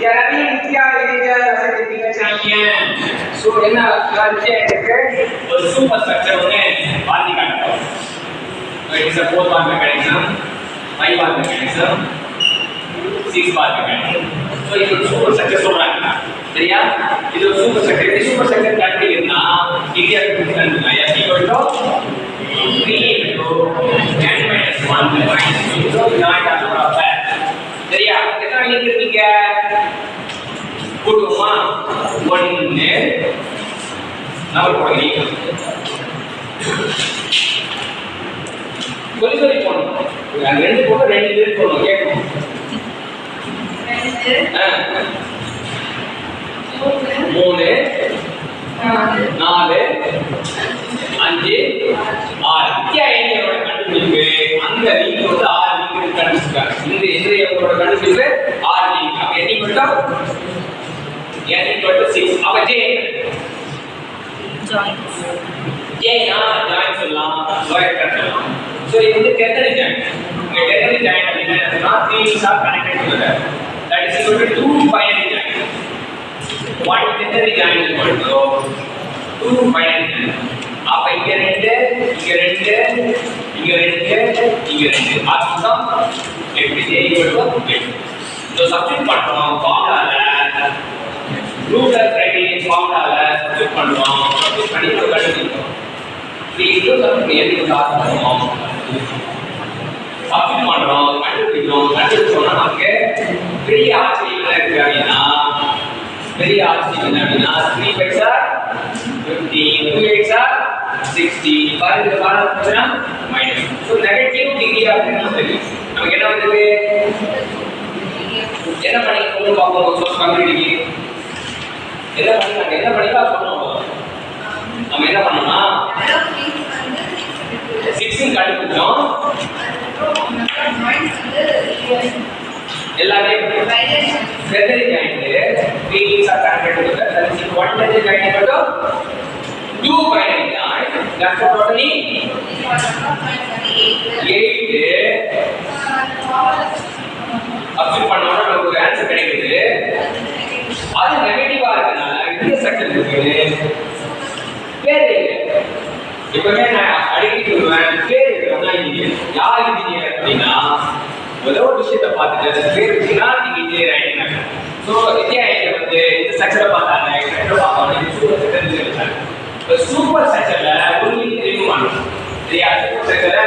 யாராவது நித்யா இளைஞர் ரசத்திங்க champion so என்ன நித்யா இருக்கு ஒரு சூப்பர் ஸ்ட்ரக்சர் ஒன்று பாதி காட்டுறோம் it's a four bar mechanism five bar mechanism six bar mechanism so இது ஒரு சூப்பர் ஸ்ட்ரக்சர் சொல்றாங்க சரியா இது ஒரு சூப்பர் ஸ்ட்ரக்சர் இது சூப்பர் ஸ்ட்ரக்சர் கண்டுபிடிக்கணும்னா இந்தியா கண்டுபிடிக்கணும் S equal to three into n minus one minus into joint number of சரியா எத்தனை லிங்க் இருக்கீங்க கூட்டுவோமா ஒன்று நம்பர் போடுங்க சொல்லி சொல்லி போடணும் ரெண்டு போட்டு ரெண்டு பேர் போடணும் கேட்கணும். மூணு. நாலு. அஞ்சு. ஆறு. ஏனியரோட கண்டுபிடிப்பு. அந்த லிங்க் வந்து ஆறு லிங்க் கண்டுபிடிச்சிருக்காங்க. இந்த இந்திரியங்களோட கண்டுபிடிப்பு ஆறு லிங்க் அப்ப எண்ணி மட்டும் yes equal to 6 अब j. Joins j यहाँ joins ला वर्क करता है so ये मुझे कैसे रिजॉइन ये कैसे रिजॉइन अभी मैंने कहा 3 के साथ कनेक्टेड हो रहा है that is equal to 2 binary join what is the join equal to 2 binary join आप इनके रेंडे इनके रेंडे इनके रेंडे इनके रेंडे आप सब एवरीथिंग इक्वल टू तो सबसे पढ़ता हूँ कौन आ रहा है ரூலர் கிரைட்டீரியன் ஃபார்முலால சப்ஸ்டிட் பண்றோம் சப்ஸ்டிட் பண்ணி ஒரு கண்டுபிடிக்கிறோம் three into substitute N into R பண்ணுவோம். சப்ஸ்டிட் பண்றோம் கண்டுபிடிக்கிறோம் கண்டுபிடிச்சோம்னா நமக்கு பெரிய ஆச்சரியம் என்ன இருக்கு அப்படின்னா பெரிய ஆச்சரியம் என்ன அப்படின்னா three five sir fifty two எக்ஸா சிக்ஸ்டி பாருங்க பாருங்க. மைனஸ் ஸோ நெகட்டிவ் டிகிரி அப்படின்னு தெரியும் நமக்கு. என்ன வந்தது என்ன பண்ணிக்கணும் பார்ப்போம். சோர்ஸ் கம்யூனிட்டிக்கு என்ன பண்ணலாம் என்ன பண்ணிட்டா பண்ணுவோம் நம்ம என்ன பண்ணலாம் சிக்ஸ்டின் கண்டுபிடிச்சோம் எல்லாமே secondary joint three links are one டெஜி joint to two binary joint that's totally 8 எப்பவுமே நான் அடிக்கடி சொல்லுவேன் பேர் இருக்கிறதா இன்ஜினியர் யார் இன்ஜினியர் அப்படின்னா முதல் ஒரு விஷயத்த பார்த்துட்டு அது பேர் வச்சுன்னா நீங்க இன்ஜினியர் ஆயிட்டீங்க. ஸோ வித்யாயத்தில் வந்து இந்த ஸ்ட்ரக்சரை பார்த்தாங்க ஸ்ட்ரக்சரை பார்த்தாங்க இது சூப்பர் ஸ்ட்ரக்சர் தெரிஞ்சுக்கிட்டாங்க இப்போ சூப்பர் ஸ்ட்ரக்சர்ல ஒரு லிங்க் தெரியும் பண்ணணும் சரியா? சூப்பர் ஸ்ட்ரக்சர்ல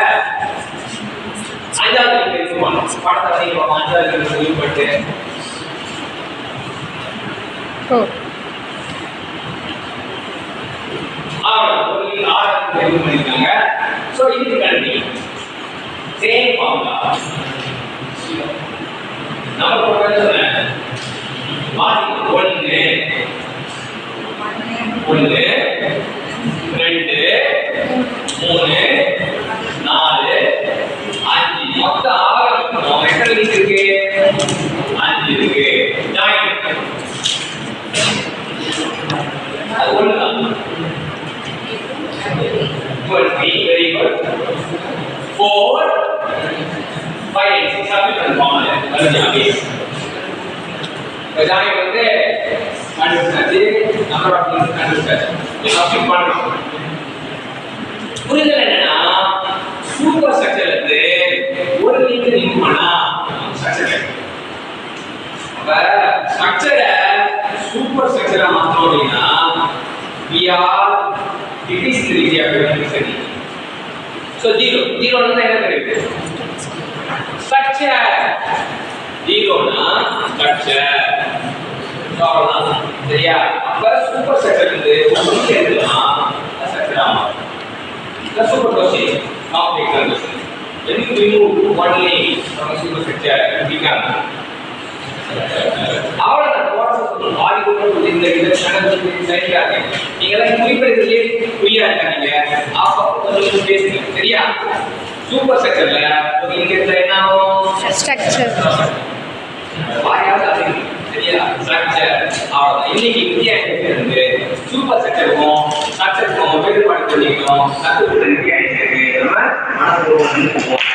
அஞ்சாவது லிங்க் தெரியும் பண்ணணும் படத்தை வரைக்கும் அஞ்சாவது லிங்க் தெரியும் பண்ணிட்டு. தான் பண்ணியிருக்காங்க ஸோ இதுக்கு கல்வி சேம் ஃபார்முலா நம்ம ப்ரொஃபஸர் மார்க் ஒன்று ஒன்று ரெண்டு மூணு நாலு அஞ்சு. மொத்த ஆறு இருக்கணும் எத்தனை இருக்கு? அஞ்சு இருக்கு. ஜாயின் அது ஒன்று 20, very good. 4, 5 and 6 have been conformed. Vagina வந்து கண்டுபிடிச்சாச்சு நம்பர் ஆஃப் திங்ஸ் கண்டுபிடிச்சாச்சு எல்லாத்தையும் பண்ணுறோம் புரிதல் என்னன்னா சூப்பர் ஸ்ட்ரக்சர் வந்து ஒரு லிங்க் லிங்க் பண்ணா ஸ்ட்ரக்சர் அப்ப ஸ்ட்ரக்சரை சூப்பர் ஸ்ட்ரக்சரா மாற்றோம் அப்படின்னா we are decrease the degree of complexity so zero zero னா என்ன கிடைக்குது ஸ்ட்ரக்சர் ஜீரோனா ஸ்ட்ரக்சர் அவ்வளவுதான் சரியா அப்ப சூப்பர் ஸ்ட்ரக்சர் வந்து ஒன்று எழுதலாம் ஸ்ட்ரக்சர் ஆமா The super question, complex question. When you remove one link from a superstructure, it becomes அவ்வளவுதான் ப்ராசஸ் சொல்லணும் ஆடி கொண்டு இந்த இதை நடந்து சரியாக நீங்க எல்லாம் குறிப்பிடறதுலயே ஃப்ரீயா இருக்காங்க. அப்போ கொஞ்சம் பேசுங்க. சரியா? சூப்பர் ஸ்ட்ரக்சர்ல ஒரு இங்க இருந்தா என்ன ஆகும்? ஸ்ட்ரக்சர் வாயாவது அது சரியா? ஸ்ட்ரக்சர் அவ்வளவுதான். இன்னைக்கு வித்தியாசம் இருந்து சூப்பர் ஸ்ட்ரக்சருக்கும் ஸ்ட்ரக்சருக்கும் வேறுபாடு தெரிஞ்சுக்கணும் கற்றுக்கிட்டு வித்தியாசம் இருக்கு. நம்ம மனப்பூர்வம்